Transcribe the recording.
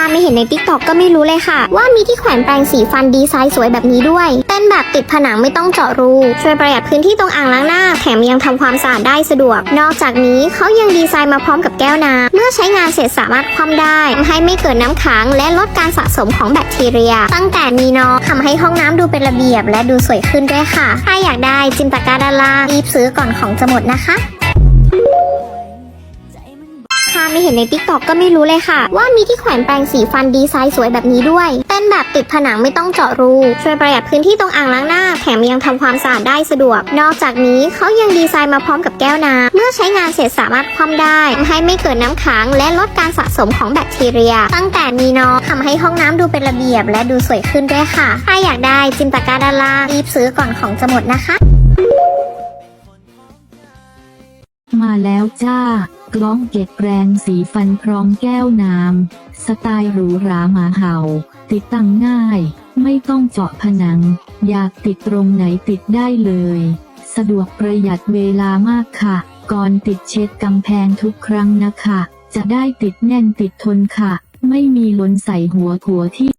าไม่เห็นในติ๊กต็อกก็ไม่รู้เลยค่ะ ว่ามีที่แขวนแปรงสีฟันดีไซน์สวยแบบนี้ด้วย เป็นแบบติดผนังไม่ต้องเจาะรู ช่วยประหยัดพื้นที่ตรงอ่างล้างหน้า แถมยังทำความสะอาดได้สะดวก นอกจากนี้เขายังดีไซน์มาพร้อมกับแก้วน้ำเมื่อใช้งานเสร็จสามารถคว่ำได้ทำให้ไม่เกิดน้ำค้างและลดการสะสมของแบคทีเรีย ตั้งแต่มีน้องทำให้ห้องน้ำดูเป็นระเบียบและดูสวยขึ้นด้วยค่ะ ถ้าอยากได้จินตกร้าด้านล่างรีบซื้อก่อนของจะหมดนะคะ ไม่เห็นในติ๊กต็อกก็ไม่รู้เลยค่ะ ว่ามีที่แขวนแปรงสีฟันดีไซน์สวยแบบนี้ด้วย เป็นแบบติดผนังไม่ต้องเจาะรู ช่วยประหยัดพื้นที่ตรงอ่างล้างหน้า แถมยังทำความสะอาดได้สะดวก นอกจากนี้เขายังดีไซน์มาพร้อมกับแก้วน้ำเมื่อใช้งานเสร็จสามารถคว่ำได้ทำให้ไม่เกิดน้ำค้างและลดการสะสมของแบคทีเรีย ตั้งแต่มีน้องทำให้ห้องน้ำดูเป็นระเบียบ และดูสวยขึ้นด้วยค่ะ ถ้าอยากได้จินตกร้าด้านล่างรีบซื้อก่อนของจะหมดนะคะ มาแล้วจ้า กล้องเก็บแปรงสีฟันพร้อมแก้วน้ำ สไตล์หรูหราหมาเห่า ติดตั้งง่าย ไม่ต้องเจาะผนัง อยากติดตรงไหนติดได้เลย สะดวกประหยัดเวลามากค่ะ ก่อนติดเช็ดกำแพงทุกครั้งนะคะ จะได้ติดแน่นติดทนค่ะ ไม่มีล้นใส่หัวหัวที่